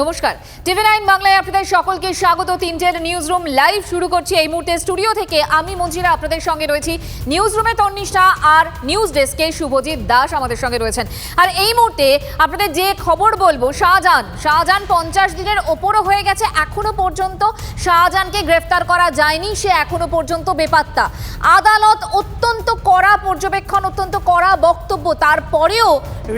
নমস্কার। TV nine বাংলায় আপনাদের সকলকে স্বাগত। তিনটের নিউজ রুম লাইভ শুরু করছি এই মুহূর্তে স্টুডিও থেকে। আমি মঞ্জিরা, আপনাদের সঙ্গে রয়েছি নিউজ রুমে তন্নিষ্ঠা আর নিউজ ডেস্কে শুভজিৎ দাস আমাদের সঙ্গে রয়েছেন। আর এই মুহূর্তে আপনাদের যে খবর বলব, শাহজাহান শাহজাহান পঞ্চাশ দিনের ওপরও হয়ে গেছে, এখনও পর্যন্ত শাহজাহানকে গ্রেফতার করা যায়নি, সে এখনও পর্যন্ত বেপাত্তা। আদালত অত্যন্ত কড়া পর্যবেক্ষণ, অত্যন্ত কড়া বক্তব্য, তারপরেও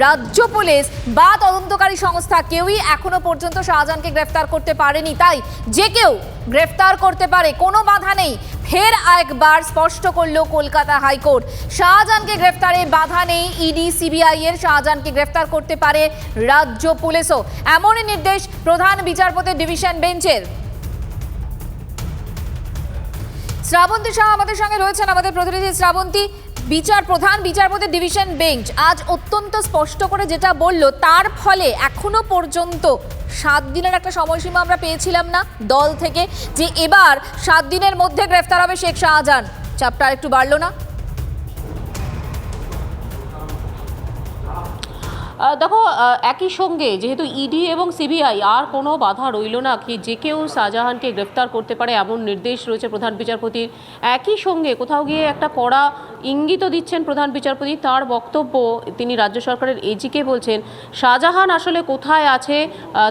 রাজ্য পুলিশ বা তদন্তকারী সংস্থা কেউই এখনও পর্যন্ত শাহজাহানকে গ্রেফতার করতে পারেনি, তাই যে কেউ গ্রেফতার করতে পারে, কোনো বাধা নেই। ফের একবার স্পষ্ট করল কলকাতা হাইকোর্ট। শাহজাহানকে গ্রেফতারে বাধা নেই, ইডি, সিবিআই এর শাহজাহানকে গ্রেফতার করতে পারে রাজ্য পুলিশও। এমনই নির্দেশ প্রধান বিচারপতির ডিভিশন বেঞ্চের। শ্রাবন্তী শাহ আমাদের সঙ্গে রয়েছেন, আমাদের প্রতিনিধি শ্রাবন্তী। বিচার প্রধান বিচারপতি ডিভিশন বেঞ্চ আজ অত্যন্ত স্পষ্ট করে যেটা বলল, তার ফলে এখনও পর্যন্ত সাত দিনের একটা সময়সীমা আমরা পেয়েছিলাম না দল থেকে, যে এবার সাত দিনের মধ্যে গ্রেফতার হবে শেখ শাহজাহান। চাপটা একটু বাড়লো না? দেখো একই সঙ্গে যেহেতু ইডি এবং সিবিআই, আর কোনো বাধা রইল না কি যে কেউ শাহজাহানকে গ্রেফতার করতে পারে এমন নির্দেশ রয়েছে প্রধান বিচারপতির। একই সঙ্গে কোথাও গিয়ে একটা কড়া ইঙ্গিতও দিচ্ছেন প্রধান বিচারপতি, তার বক্তব্য তিনি রাজ্য সরকারের এজিকে বলছেন, শাহজাহান আসলে কোথায় আছে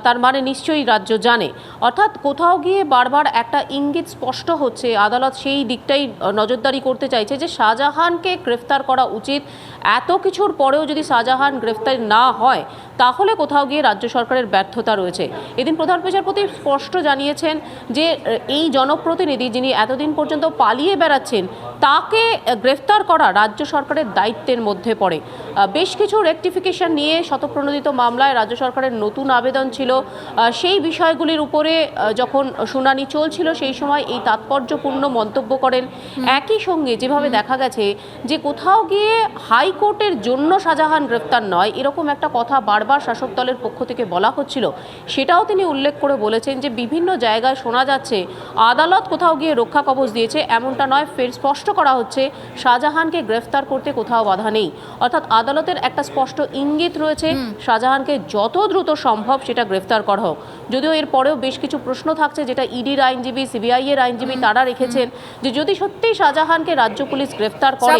তার মানে নিশ্চয়ই রাজ্য জানে। অর্থাৎ কোথাও গিয়ে বারবার একটা ইঙ্গিত স্পষ্ট হচ্ছে, আদালত সেই দিকটাই নজরদারি করতে চাইছে যে শাহজাহানকে গ্রেফতার করা উচিত। এত কিছুর পরেও যদি শাহজাহান গ্রেফতার না হয়, তাহলে কোথাও গিয়ে রাজ্য সরকারের ব্যর্থতা রয়েছে। এদিন প্রধান বিচারপতি স্পষ্ট জানিয়েছেন যে এই জনপ্রতিনিধি যিনি এতদিন পর্যন্ত পালিয়ে বেড়াচ্ছেন, তাকে গ্রেফতার করা রাজ্য সরকারের দায়িত্বের মধ্যে পড়ে। বেশ কিছু রেকটিফিকেশন নিয়ে শতপ্রণোদিত মামলায় রাজ্য সরকারের নতুন আবেদন ছিল। সেই বিষয়গুলির উপরে যখন শুনানি চলছিল সেই সময় এই তাৎপর্যপূর্ণ মন্তব্য করেন। একই সঙ্গে যেভাবে দেখা গেছে যে কোথাও গিয়ে হাইকোর্টের জন্য শাহজাহান গ্রেফতার নয় এরকম একটা কথা বারবার শাসক দলের পক্ষ থেকে বলা হচ্ছিল। সেটাও তিনি উল্লেখ করে বলেছেন যে বিভিন্ন জায়গায় শোনা যাচ্ছে আদালত কোথাও গিয়ে রক্ষা কবচ দিয়েছে এমনটা নয় ফের স্পষ্ট করা হচ্ছে শাহজাহানকে গ্রেফতার করতে কোথাও বাধা নেই। অর্থাৎ আদালতের একটা স্পষ্ট ইঙ্গিত রয়েছে শাহজাহানকে যত দ্রুত সম্ভব সেটা গ্রেফতার করা হোক। যদিও এর পরেও বেশ কিছু প্রশ্ন থাকছে যেটা ইডির আইনজীবী সিবিআই এর আইনজীবী তারা রেখেছেন যে যদি সত্যি শাহজাহানকে রাজ্য পুলিশ গ্রেফতার করে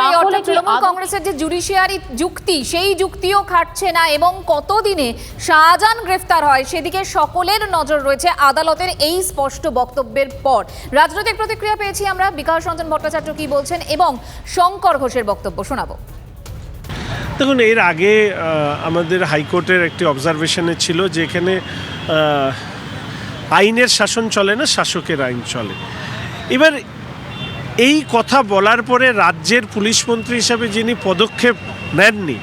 তাহলে তৃণমূল কংগ্রেসের যে জুডিশিয়ারি যুক্তি সেই যুক্তিও খাটছে না এবং কতদিনে শাহজাহান গ্রেফতার হয় সেদিকে সকলের নজর রয়েছে আদালতের এই স্পষ্ট বক্তব্যের পর। রাজনৈতিক প্রতিক্রিয়া পেয়েছি আমরা। বিকাশ রঞ্জন ভট্টাচার্য কি বলছেন এবং শঙ্কর ঘোষের বক্তব্য শোনাবো। দেখুন, এর আগে আমাদের হাইকোর্টের একটি অবজারভেশনে ছিল যে এখানে আইনের শাসন চলে না, শাসকের আইন চলে। এবার এই কথা বলার পরে রাজ্যের পুলিশ মন্ত্রী হিসাবে যিনি পদক্ষেপ নেননি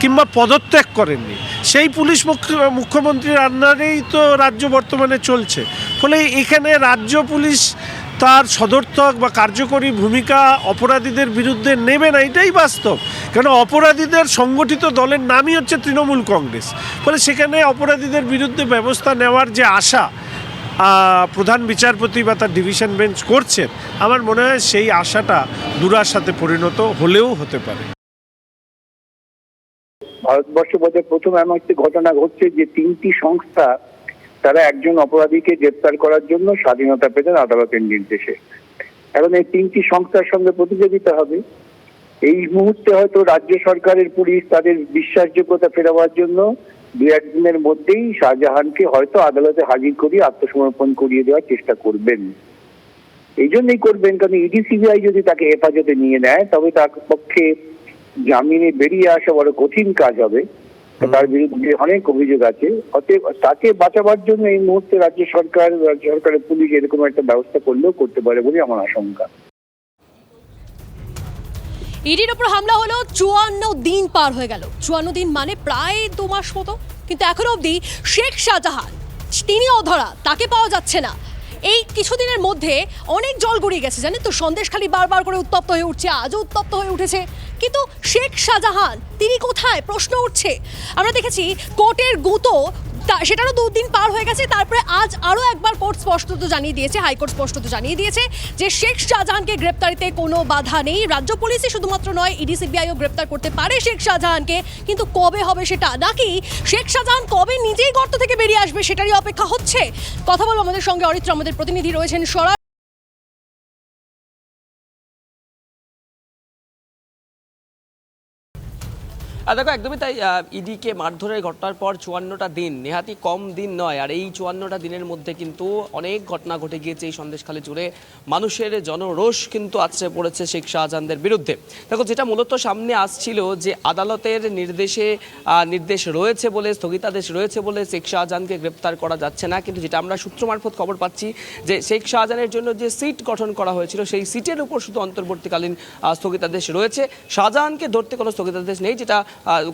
কিংবা পদত্যাগ করেননি, সেই পুলিশ মুখ্য- মুখ্যমন্ত্রীর আন্ডারেই তো রাজ্য বর্তমানে চলছে। ফলে এখানে রাজ্য পুলিশ তার সদর্থক বা কার্যকরী ভূমিকা অপরাধীদের বিরুদ্ধে নেবে না, এটাই বাস্তব। কেন অপরাধীদের সংগঠিত দলের নামই হচ্ছে তৃণমূল কংগ্রেস। ফলে সেখানে অপরাধীদের বিরুদ্ধে ব্যবস্থা নেওয়ার যে আশা প্রধান বিচারপতি বা তার ডিভিশন বেঞ্চ করছেন, আমার মনে হয় সেই আশাটা দুরাশাতে পরিণত হলেও হতে পারে। ভারতবর্ষ বোধহয় প্রথম এমন একটি ঘটনা ঘটছে যে তিনটি সংস্থা তারা একজন অপরাধীকে গ্রেপ্তার করার জন্য স্বাধীনতা পেতেন আদালতের নির্দেশে। এখন এই তিনটি সংস্থার সঙ্গে প্রতিযোগিতা হবে। এই মুহূর্তে হয়তো রাজ্য সরকারের পুলিশ তাদের বিশ্বাসযোগ্যতা ফেরাবার জন্য দু একদিনের মধ্যেই শাহজাহানকে হয়তো আদালতে হাজির করিয়ে আত্মসমর্পণ করিয়ে দেওয়ার চেষ্টা করবেন। এই জন্যই করবেন, কারণ ইডি সিবিআই যদি তাকে হেফাজতে নিয়ে নেয়, তবে তার পক্ষে জামিনে বেরিয়ে আসা বড় কঠিন কাজ হবে। তার বিরুদ্ধে অনেক অভিযোগ আছে। অতএব তাকে বাঁচাবার জন্য এই মুহূর্তে রাজ্য সরকার রাজ্য সরকারের পুলিশ এরকম একটা ব্যবস্থা করলেও করতে পারে বলে আমার আশঙ্কা। ইডির ওপর হামলা হলো চুয়ান্ন দিন পার হয়ে গেল। চুয়ান্ন দিন মানে প্রায় দু মাস মতো কিন্তু এখনও অবধি শেখ শাহজাহান তিনি অধরা তাকে পাওয়া যাচ্ছে না। এই কিছুদিনের মধ্যে অনেক জল গড়িয়ে গেছে, জানেন তো? সন্দেশ খালি বারবার করে উত্তপ্ত হয়ে উঠছে, আজও উত্তপ্ত হয়ে উঠেছে। কিন্তু শেখ শাহজাহান, তিনি কোথায়? প্রশ্ন উঠছে। আমরা দেখেছি কোর্টের গুঁতো তা- সেটারও দুদিন পার হয়ে গেছে। তারপরে আজ আরও একবার কোর্ট স্পষ্টত জানিয়ে দিয়েছে, হাইকোর্ট স্পষ্টত জানিয়ে দিয়েছে যে শেখ শাহজাহানকে গ্রেপ্তারিতে কোনো বাধা নেই। রাজ্য পুলিশই শুধুমাত্র নয়, ইডি, সিবিআইও গ্রেপ্তার করতে পারে শেখ শাহজাহানকে, কিন্তু কবে হবে সেটা? নাকি শেখ শাহজাহান কবে নিজেই গর্ত থেকে বেরিয়ে আসবে সেটারই অপেক্ষা হচ্ছে? কথা বলব আমাদের সঙ্গে অরিত্র, আমাদের প্রতিনিধি রয়েছেন সরা দেখো, একদমই তাই ইডিকে মারধরের ঘটনার পর চুয়ান্নটা দিন, নেহাতি কম দিন নয়। আর এই চুয়ান্নটা দিনের মধ্যে কিন্তু অনেক ঘটনা ঘটে গিয়েছে এই সন্দেশখালী জুড়ে। মানুষের জনরোষ কিন্তু আছড়ে পড়েছে শেখ শাহজাহানদের বিরুদ্ধে। দেখো, যেটা মূলত সামনে আসছিল যে আদালতের নির্দেশে নির্দেশ রয়েছে বলে, স্থগিতাদেশ রয়েছে বলে শেখ শাহজাহানকে গ্রেপ্তার করা যাচ্ছে না। কিন্তু যেটা আমরা সূত্র মারফত খবর পাচ্ছি যে শেখ শাহজাহানের জন্য যে সিট গঠন করা হয়েছিল, সেই সিটের উপর শুধু অন্তর্বর্তীকালীন স্থগিতাদেশ রয়েছে। শাহজাহানকে ধরতে কোনো স্থগিতাদেশ নেই, যেটা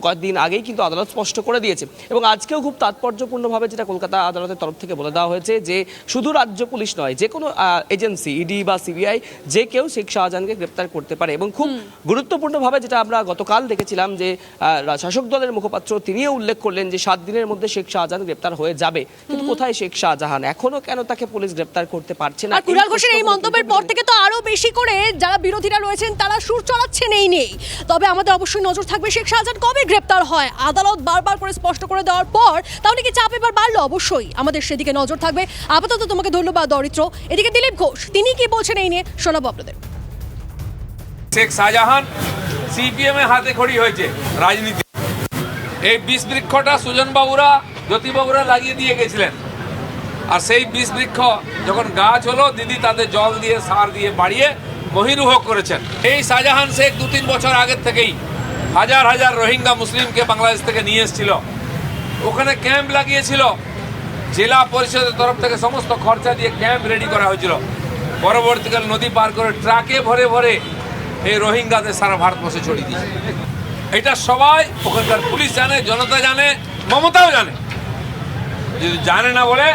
কয়েকদিন আগেই কিন্তু আদালত স্পষ্ট করে দিয়েছে। এবং আজকেও খুব তাৎপর্যপূর্ণভাবে যেটা কলকাতা আদালতের তরফ থেকে বলে দেওয়া হয়েছে যে শুধু রাজ্য পুলিশ নয় যে কোনো এজেন্সি ইডি বা সিবিআই যে কেউ শেখ শাহজাহানকে গ্রেপ্তার করতে পারে। এবং খুব গুরুত্বপূর্ণভাবে যেটা আমরা গতকাল দেখেছিলাম যে শাসক দলের মুখপাত্র তিনিও উল্লেখ করলেন যে সাত দিনের মধ্যে শেখ শাহজাহান গ্রেপ্তার হয়ে যাবে। কিন্তু কোথায় শেখ শাহজাহান? এখনও কেন তাকে পুলিশ গ্রেপ্তার করতে পারছে না? কুণাল ঘোষের এই মন্তব্যের পর থেকে তো আরও বেশি করে যারা বিরোধীরা রয়েছেন তারা সুর চড়াচ্ছেন এই নেই তবে আমাদের অবশ্যই নজর থাকবে শেখ শাহজাহান কবে গ্রেপ্তার হয়? আদালত বারবার করে স্পষ্ট করে দেওয়ার পর তাহলে কি চাপ এবার বাড়লো? অবশ্যই। আমাদের সেদিকে নজর থাকবে। আপাতত তোমাকে ধন্যবাদ, অরিত্র। এদিকে দিলীপ ঘোষ, তিনি কি বলছেন এই নিয়ে শোনাবো আপনাদের। শেখ শাহজাহান সিপিএম এর হাতে খড়ি হয়েছে রাজনীতি। এই বিষ বৃক্ষটা সুজনবাবুরা, জ্যোতিবাবুরা লাগিয়ে দিয়ে গেছিলেন। আর সেই বিষ বৃক্ষ যখন গাছ হলো, দিদি তাদের জল দিয়ে, সার দিয়ে বাড়িয়ে মহিরুহ করেছেন। এই শাহজাহান শেখ দু তিন বছর আগের থেকেই হাজার হাজার রোহিঙ্গা মুসলিমকে বাংলাদেশ থেকে নিয়ে এসেছিল। ওখানে ক্যাম্প লাগিয়েছিল। জেলা পরিষদের তরফ থেকে সমস্ত খরচা দিয়ে ক্যাম্প রেডি করা হয়েছিল। পরবর্তীকালে নদী পার করে ট্রাকে ভরে ভরে এই রোহিঙ্গাদের সারা ভারতবর্ষে ছড়িয়ে দিয়েছে। এটা সবাই, ওখানকার পুলিশ জানে, জনতা জানে, মমতাও জানে। যদি জানে না বলে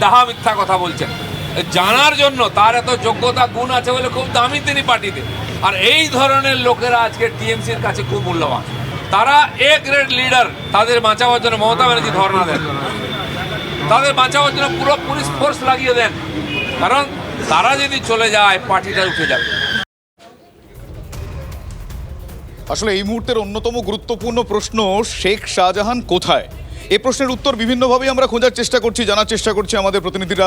তাহা মিথ্যা কথা বলছেন। জানার জন্য তার এত যোগ্যতা, গুণ আছে বলে খুব দামি তিনি পার্টিতে। আর এই ধরনের লোকেরা আজকে টিএমসির কাছে খুব মূল্যবান। তারা এ গ্রেড লিডার, তাদের বাঁচাবার জন্য মমতা ব্যানার্জি ধর্ণা দেন। তাদের বাঁচাবার জন্য পুরো পুলিশ ফোর্স লাগিয়ে দেন। কারণ তারা যদি চলে যায়, পার্টিটা উঠে যাবে। আসলে এই মুহূর্তের অন্যতম গুরুত্বপূর্ণ প্রশ্ন, শেখ শাহজাহান কোথায়? এই প্রশ্নের উত্তর বিভিন্নভাবেই আমরা খোঁজার চেষ্টা করছি, জানার চেষ্টা করছি। আমাদের প্রতিনিধিরা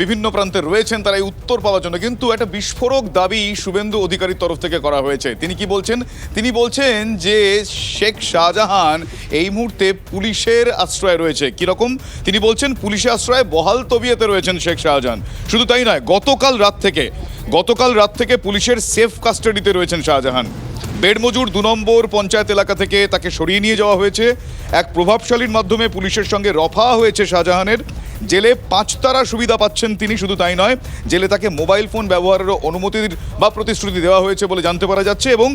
বিভিন্ন প্রান্তে রয়েছেন, তারা এই উত্তর পাওয়ার জন্য। কিন্তু একটা বিস্ফোরক দাবি শুভেন্দু অধিকারীর তরফ থেকে করা হয়েছে। তিনি কি বলছেন? তিনি বলছেন যে শেখ শাহজাহান এই মুহূর্তে পুলিশের আশ্রয় রয়েছে। কীরকম? তিনি বলছেন, পুলিশের আশ্রয়ে বহাল তবিয়তে রয়েছেন শেখ শাহজাহান। শুধু তাই নয়, গতকাল রাত থেকে, গতকাল রাত থেকে পুলিশের সেফ কাস্টাডিতে রয়েছেন শাহজাহান। বেড়মজুর দু নম্বর পঞ্চায়েত এলাকা থেকে তাকে সরিয়ে নিয়ে যাওয়া হয়েছে। এক প্রভাবশালীর মাধ্যমে পুলিশের সঙ্গে রফা হয়েছে শাহজাহানের। জেলে পাঁচ তারা সুবিধা পাচ্ছেন তিনি, শুধু তাই নয়, জেলে তাকে মোবাইল ফোন ব্যবহারেরও অনুমতির বা প্রতিশ্রুতি দেওয়া হয়েছে বলে জানতে পারা যাচ্ছে এবং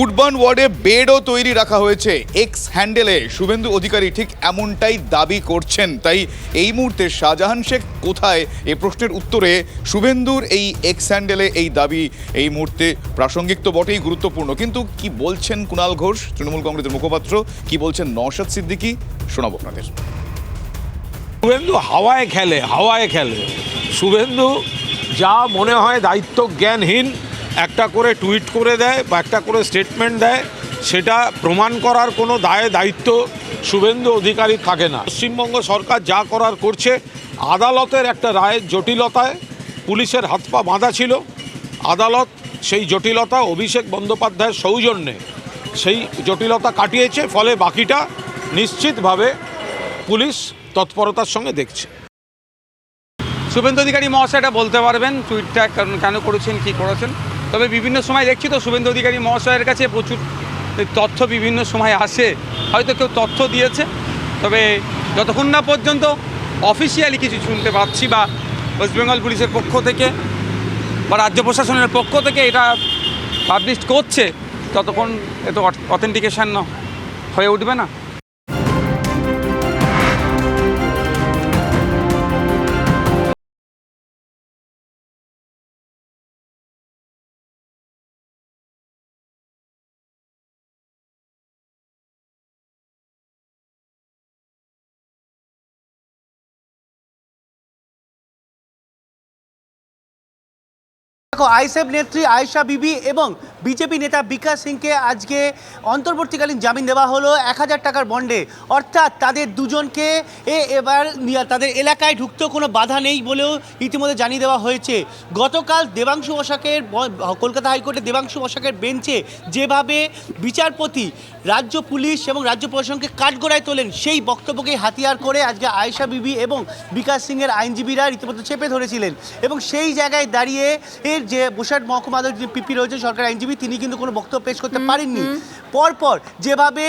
উডবার্ন ওয়ার্ডে বেডও তৈরি রাখা হয়েছে। এক্স হ্যান্ডেলে শুভেন্দু অধিকারী ঠিক এমনটাই দাবি করছেন। তাই এই মুহূর্তে শাহজাহান শেখ কোথায়? এ প্রশ্নের উত্তরে শুভেন্দুর এই এক্স হ্যান্ডেলে এই দাবি এই মুহূর্তে প্রাসঙ্গিক তো বটেই, গুরুত্বপূর্ণ। কিন্তু কি বলছেন কুণাল ঘোষ, তৃণমূল কংগ্রেসের মুখপাত্র? কি বলছেন নওশাদ সিদ্দিকী? শোনাবো আপনাদের। শুভেন্দু হাওয়ায় খেলে হাওয়ায় খেলে। শুভেন্দু যা মনে হয় দায়িত্ব জ্ঞানহীন একটা করে টুইট করে দেয় বা একটা করে স্টেটমেন্ট দেয়, সেটা প্রমাণ করার কোনো দায়, দায়িত্ব শুভেন্দু অধিকারী থাকে না। পশ্চিমবঙ্গ সরকার যা করার করছে, আদালতের একটা রায়ের জটিলতায় পুলিশের হাত পা বাঁধা ছিল। আদালত সেই জটিলতা অভিষেক বন্দ্যোপাধ্যায়ের সৌজন্যে সেই জটিলতা কাটিয়েছে, ফলে বাকিটা নিশ্চিতভাবে পুলিশ তৎপরতার সঙ্গে দেখছে। শুভেন্দু অধিকারী মহাশয়টা বলতে পারবেন, টুইটটা কেন করেছেন, কি করেছেন? তবে বিভিন্ন সময় দেখছি তো শুভেন্দু অধিকারী মহাশয়ের কাছে প্রচুর তথ্য বিভিন্ন সময় আসে। হয়তো কেউ তথ্য দিয়েছে, তবে যতক্ষণ না পর্যন্ত অফিসিয়ালি কিছু শুনতে পাচ্ছি বা ওয়েস্ট বেঙ্গল পুলিশের পক্ষ থেকে বা রাজ্য প্রশাসনের পক্ষ থেকে এটা পাবলিশ করছে, ততক্ষণ এত অথেন্টিকেশান হয়ে উঠবে না। দেখো আইসেফ নেত্রী আয়েশা বিবি এবং বিজেপি নেতা বিকাশ সিংকে আজকে অন্তর্বর্তীকালীন জামিন দেওয়া হলো এক হাজার টাকার বন্ডে। অর্থাৎ তাদের দুজনকে এ এবার তাদের এলাকায় ঢুকতেও কোনো বাধা নেই বলেও ইতিমধ্যে জানিয়ে দেওয়া হয়েছে। গতকাল দেবাংশু বসাকের কলকাতা হাইকোর্টের দেবাংশু বসাকের বেঞ্চে যেভাবে বিচারপতি, রাজ্য পুলিশ এবং রাজ্য প্রশাসনকে কাঠগড়ায় তোলেন, সেই বক্তব্যকে হাতিয়ার করে আজকে আয়েশা বিবি এবং বিকাশ সিংয়ের আইনজীবীরা রীতিমতো চেপে ধরেছিলেন। এবং সেই জায়গায় দাঁড়িয়ে এর যে বসিরহাট মহকুমা আদালতের যে পিপি রয়েছে সরকারি আইনজীবী তিনি কিন্তু কোনো বক্তব্য পেশ করতে পারেননি। পরপর যেভাবে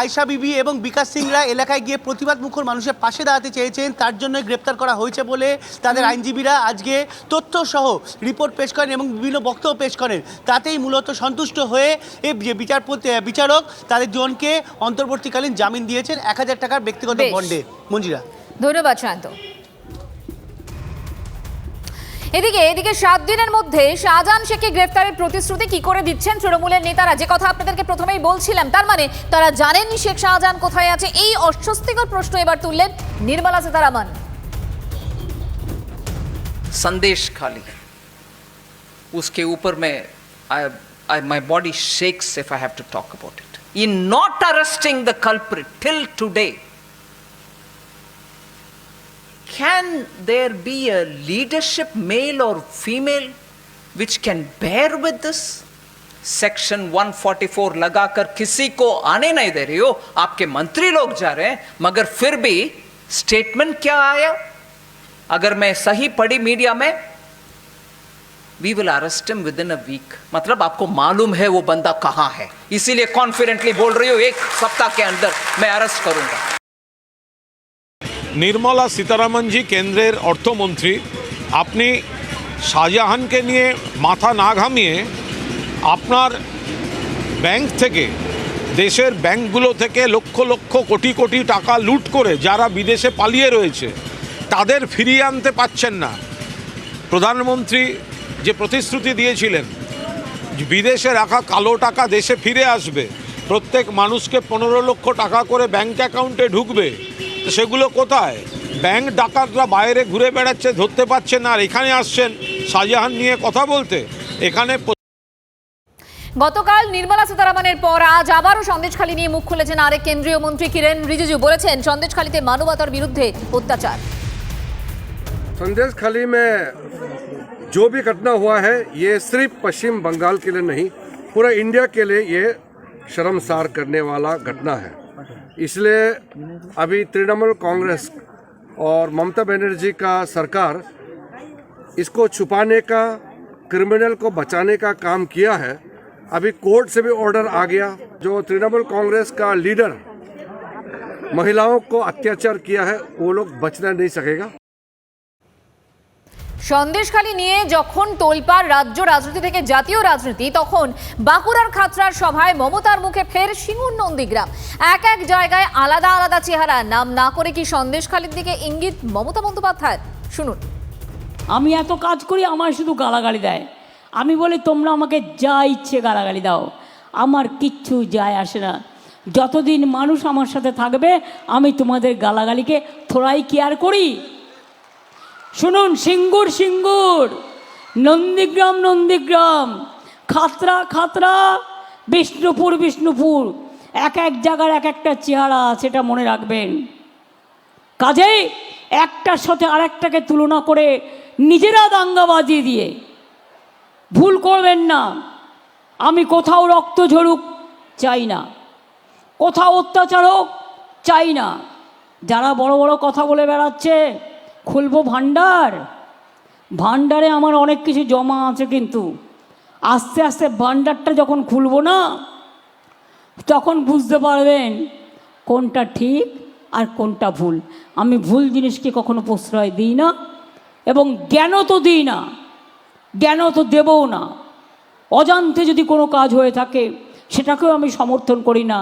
আয়েশা বিবি এবং বিকাশ সিংরা এলাকায় গিয়ে প্রতিবাদ মুখর মানুষের পাশে দাঁড়াতে চেয়েছেন তার জন্য গ্রেপ্তার করা হয়েছে বলে তাদের আইনজীবীরা আজকে তথ্য সহ রিপোর্ট পেশ করেন এবং বিভিন্ন বক্তব্য পেশ করেন। তাতেই মূলত সন্তুষ্ট হয়ে যে বিচারপতি বিচারক তাদের জনকে অন্তর্বর্তীকালীন জামিন দিয়েছেন এক হাজার টাকার ব্যক্তিগত বন্ডে। মঞ্জিরা। ধন্যবাদ সায়ন্ত এদিকে এদিকে সাত দিনের মধ্যে শাহজাহান শেখকে গ্রেফতারের প্রতিশ্রুতি কি করে দিচ্ছেন তৃণমূলের নেতারা যে কথা আপনাদেরকে প্রথমেই বলছিলাম তার মানে তারা জানেন শেখ শাহজাহান কোথায় আছে এই অস্বস্তিকর প্রশ্ন এবার তুললেন নির্মলা সীতারামন संदेश खाली उसके ऊपर में I I my body shakes if I have to talk about it in not arresting the culprit till today can there be a leadership, male or female, which can bear with this? Section 144 लगाकर किसी को आने नहीं दे रही हो। आपके मंत्री लोग जा रहे हैं, मगर फिर भी स्टेटमेंट क्या आया? अगर मैं सही पढ़ी मीडिया में we will arrest him within a week मतलब आपको मालूम है वो बंदा कहाँ है। इसीलिए कॉन्फिडेंटली बोल रही हूँ, एक सप्ताह के अंदर मैं अरेस्ट करूँगा। নির্মলা সীতারামনজি কেন্দ্রের অর্থমন্ত্রী। আপনি শাহজাহানকে নিয়ে মাথা না ঘামিয়ে আপনার ব্যাংক থেকে, দেশের ব্যাংকগুলো থেকে লক্ষ লক্ষ কোটি কোটি টাকা লুট করে যারা বিদেশে পালিয়ে রয়েছে, তাদের ফিরিয়ে আনতে পাচ্ছেন না। প্রধানমন্ত্রী যে প্রতিশ্রুতি দিয়েছিলেন, বিদেশে রাখা কালো টাকা দেশে ফিরে আসবে, প্রত্যেক মানুষকে পনেরো লক্ষ টাকা করে ব্যাংক অ্যাকাউন্টে ঢুকবে তো সেগুলো কোথায় ব্যাংক ডাকাতরা বাইরে ঘুরে বেড়াচ্ছে ধরতে পারছে না আর এখানে আসছেন শাহজাহান নিয়ে কথা বলতে এখানে গতকাল নির্মলা সীতারামনের পর আজ আবারও সন্দেশখালী নিয়ে মুখ খুলেছেন আরেক কেন্দ্রীয় মন্ত্রী কিরেন রিজিজু বলেছেন সন্দেশখালীতে মানবতার বিরুদ্ধে অত্যাচার संदेश खाली में जो भी घटना हुआ है ये सिर्फ पश्चिम बंगाल के लिए नहीं पूरा इंडिया के लिए ये शर्मसार करने वाला घटना है इसलिए अभी तृणमूल कांग्रेस और ममता बनर्जी का सरकार इसको छुपाने का, क्रिमिनल को बचाने का काम किया है। अभी कोर्ट से भी ऑर्डर आ गया, जो तृणमूल कांग्रेस का लीडर महिलाओं को अत्याचार किया है, वो लोग बचना नहीं सकेगा। সন্দেশখালী নিয়ে যখন তোলপাড় রাজ্য রাজনীতি থেকে জাতীয় রাজনীতি, তখন বাঁকুড়ার খাতড়ার সভায় মমতার মুখে ফের সিঙ্গুর নন্দীগ্রাম। এক এক জায়গায় আলাদা আলাদা চেহারা। নাম না করে কি সন্দেশখালীর দিকে ইঙ্গিত মমতা বন্দ্যোপাধ্যায় শুনুন। আমি এত কাজ করি আমার শুধু গালাগালি দেয়। আমি বলি, তোমরা আমাকে যা ইচ্ছে গালাগালি দাও। আমার কিচ্ছু যায় আসে না। যতদিন মানুষ আমার সাথে থাকবে, আমি তোমাদের গালাগালিকে থোড়াই কেয়ার করি। শুনুন, সিঙ্গুর সিঙ্গুর। নন্দীগ্রাম নন্দীগ্রাম। খাতরা খাতরা। বিষ্ণুপুর বিষ্ণুপুর। এক এক জায়গার এক একটা চেহারা সেটা মনে রাখবেন। কাজেই একটার সাথে আরেকটাকে তুলনা করে নিজেরা দাঙ্গা বাজিয়ে দিয়ে। ভুল করবেন না। আমি কোথাও রক্ত ঝরুক, চাই না। কোথাও অত্যাচার হোক, চাই না। যারা বড় বড় কথা বলে বেড়াচ্ছে খুলবো ভাণ্ডার? ভাণ্ডারে আমার অনেক কিছু জমা আছে কিন্তু। আস্তে আস্তে ভাণ্ডারটা যখন খুলবো না, তখন বুঝতে পারবেন কোনটা ঠিক আর কোনটা ভুল। আমি ভুল জিনিসকে কখনো প্রশ্রয় দিই না এবং জ্ঞানও তো দিই না, জ্ঞানও তো দেবও না। অজান্তে যদি কোনো কাজ হয়ে থাকে, সেটাকেও আমি সমর্থন করি না।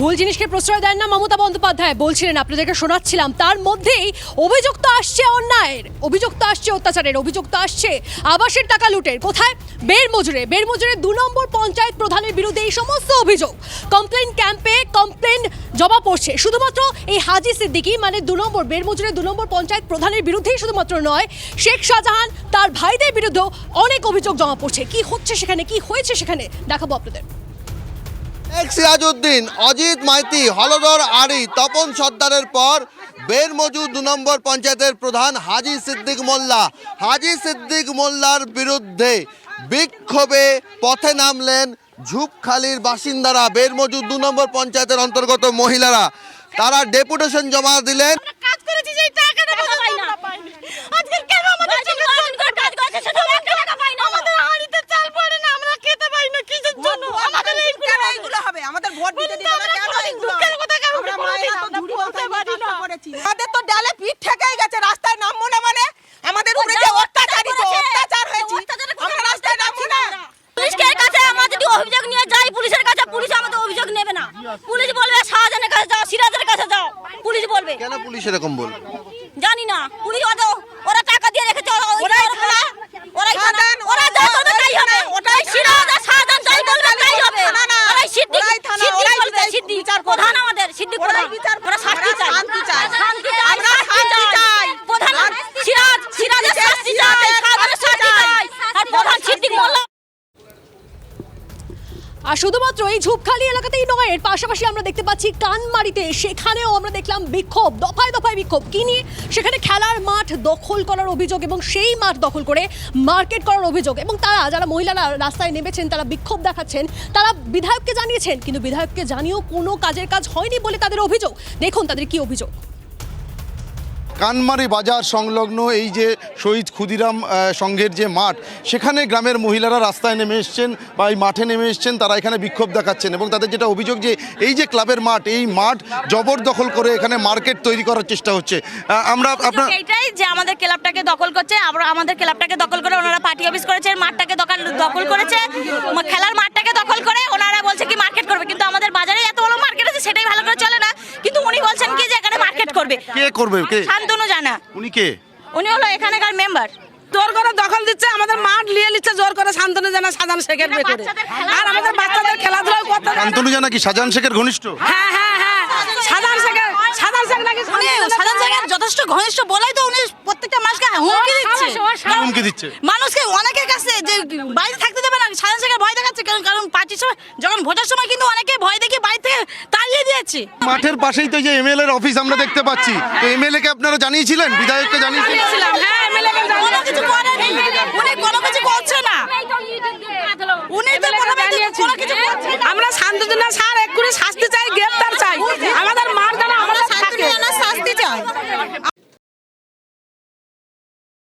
ভুল জিনিসকে প্রশ্রয় দেন না মমতা বন্দ্যোপাধ্যায়। বলছিলেন, আপনাদেরকে শোনাচ্ছিলাম, তার মধ্যেই অভিযোগ তো আসছে অন্যায়ের। অভিযোগ তো আসছে অত্যাচারের অভিযোগ তো আসছে আবাসের টাকা লুটের। কোথায়? বের মজুরে বের মজুরে দু নম্বর পঞ্চায়েত প্রধানের বিরুদ্ধে এই সমস্ত অভিযোগ। কমপ্লেন ক্যাম্পে কমপ্লেন জমা পড়ছে। শুধুমাত্র এই হাজি সিদ্দিকি মানে দু নম্বর বের মজুরে দু নম্বর পঞ্চায়েত প্রধানের বিরুদ্ধেই শুধুমাত্র নয়, শেখ শাহজাহান তার ভাইদের বিরুদ্ধেও অনেক অভিযোগ জমা পড়ছে। কি হচ্ছে সেখানে? কি হয়েছে সেখানে? দেখাবো আপনাদের। সিরাজউদ্দিন অজিত মাইতি হলদর আরি তপন সর্দারের পর বের মজুদ দু নম্বর পঞ্চায়েতের প্রধান হাজি সিদ্দিক মোল্লা। হাজি সিদ্দিক মোল্লার বিরুদ্ধে বিক্ষোভে পথে নামলেন ঝুপখালির বাসিন্দারা বের মজুদ দু নম্বর পঞ্চায়েতের অন্তর্গত মহিলারা। তারা ডেপুটেশন জমা দিলেন। কেন আমাদের না পারি না কিসের জন্য? আমাদের কেন এগুলো হবে? আমাদের ভোট দিতে দিতে না কেন এগুলো কথা কারণ আমরা মায়েরা তো বলতে পারি না। আমাদের তো ডালে পিঠ ঠেকেই গেছে রাস্তায় নামবো না মানে আমাদের উপরে যে অত্যাচারিত অত্যাচার হয়েছে আমরা রাস্তায় নামবো না পুলিশের কাছে আমরা যদি অভিযোগ নিয়ে যাই পুলিশের কাছে পুলিশ আমাদের অভিযোগ নেবে না পুলিশ বলবে শাহজাহানের কাছে যাও সিরাজের কাছে যাও পুলিশ বলবে কেন পুলিশ এরকম বল জানি না পুলিশ ওদের ওরা টাকা দিয়ে রেখেছে ওরা ওরাই থানা ওরাই থানা ওরা যা করবে তাই হবে ওটাই সিরাজ আর শাহজাহান যাই বলবে তাই হবে ওরাই সিদ্দিক সিদ্দিক বলবে সিদ্দিক প্রধান আমাদের সিদ্দিক প্রধান ওরা শাস্তি চাই শান্তি চাই শান্তি চাই আমরা শান্তি চাই প্রধান সিরাজ সিরাজের শাস্তি চাই শাহজাহানের শাস্তি চাই আর প্রধান সিদ্দিক মোল্লা আর শুধুমাত্র এই ঝুপখালি এলাকাতেই নয়, এর পাশাপাশি আমরা দেখতে পাচ্ছি কানমারিতে সেখানেও আমরা দেখলাম বিক্ষোভ, দফায় দফায় বিক্ষোভ। কি নিয়ে? সেখানে খেলার মাঠ দখল করার অভিযোগ এবং সেই মাঠ দখল করে মার্কেট করার অভিযোগ। এবং তারা, যারা মহিলারা রাস্তায় নেমেছেন, তারা বিক্ষোভ দেখাচ্ছেন, তারা বিধায়ককে জানিয়েছেন। কিন্তু বিধায়ককে জানিয়েও কোনো কাজের কাজ হয়নি বলে তাদের অভিযোগ। দেখুন তাদের কি অভিযোগ। কানমারি বাজার সংলগ্ন এই যে শহীদ ক্ষুদিরাম সংঘের যে মাঠ সেখানে গ্রামের মহিলারা রাস্তায় নেমে এসছেন বা এই মাঠে নেমে এসছেন তারা এখানে বিক্ষোভ দেখাচ্ছেন এবং তাদের যেটা অভিযোগ যে এই যে ক্লাবের মাঠ এই মাঠ জবরদখল করে এখানে মার্কেট তৈরি করার চেষ্টা হচ্ছে। আমরা আপনার এইটাই যে আমাদের ক্লাবটাকে দখল করছে আমরা আমাদের ক্লাবটাকে দখল করে ওনারা পার্টি অফিস করেছে মাঠটাকে দখল দখল করেছে খেলার মাঠটাকে দখল করে ওনারা বলছে কি মার্কেট করবে কিন্তু আমাদের বাজারে এত বড় মার্কেট আছে সেটাই ভালো করে চলে না কিন্তু উনি বলছেন কি যে এখানে মার্কেট করবে। কে করবে? কে? শান্তনু জানা। উনি কে? উনি হলো এখানকার মেম্বার জোর করে দখল দিচ্ছে আমাদের মাঠ নিয়ে নিচ্ছে জোর করে শান্তনু জানা সাজান শেখের করে আর আমাদের বাচ্চাদের খেলাধুলা করতে। শান্তনু জানা কি শাহজাহান শেখের ঘনিষ্ঠ? হ্যাঁ হ্যাঁ হ্যাঁ। সাজান শেখের সাজান শেখ নাকি উনি সাধারণ জায়গায় যথেষ্ট ঘনিষ্ঠ বলেই তো উনি প্রত্যেকটা মানুষকে হুমকি দিচ্ছে। হুমকি দিচ্ছে। মানুষকে অনেকের কাছে যে বাইরে থাকতে দেবে সাধারণ জায়গায় ভয় দেখাচ্ছে কারণ কারণ পার্টির সময় যখন ভোটের সময় কিন্তু অনেকে ভয় দেখে বাড়ি থেকে তাড়িয়ে দিয়েছে। মাঠের পাশেই তো যে এমএলএ এর অফিস আমরা দেখতে পাচ্ছি। তো এমএলএ কে আপনারা জানিয়েছিলেন? বিধায়ককে জানিয়েছিলেন? জানিয়েছিলাম, হ্যাঁ, MLA কে। কোনো কিছু করেনি। উনি কোনো কিছু করছে না। উনি তো কোনো কিছু- আমরা শান্তনা স্যার এক্ষুনি শাস্তি চাই গ্রেপ্তার চাই। আমাদের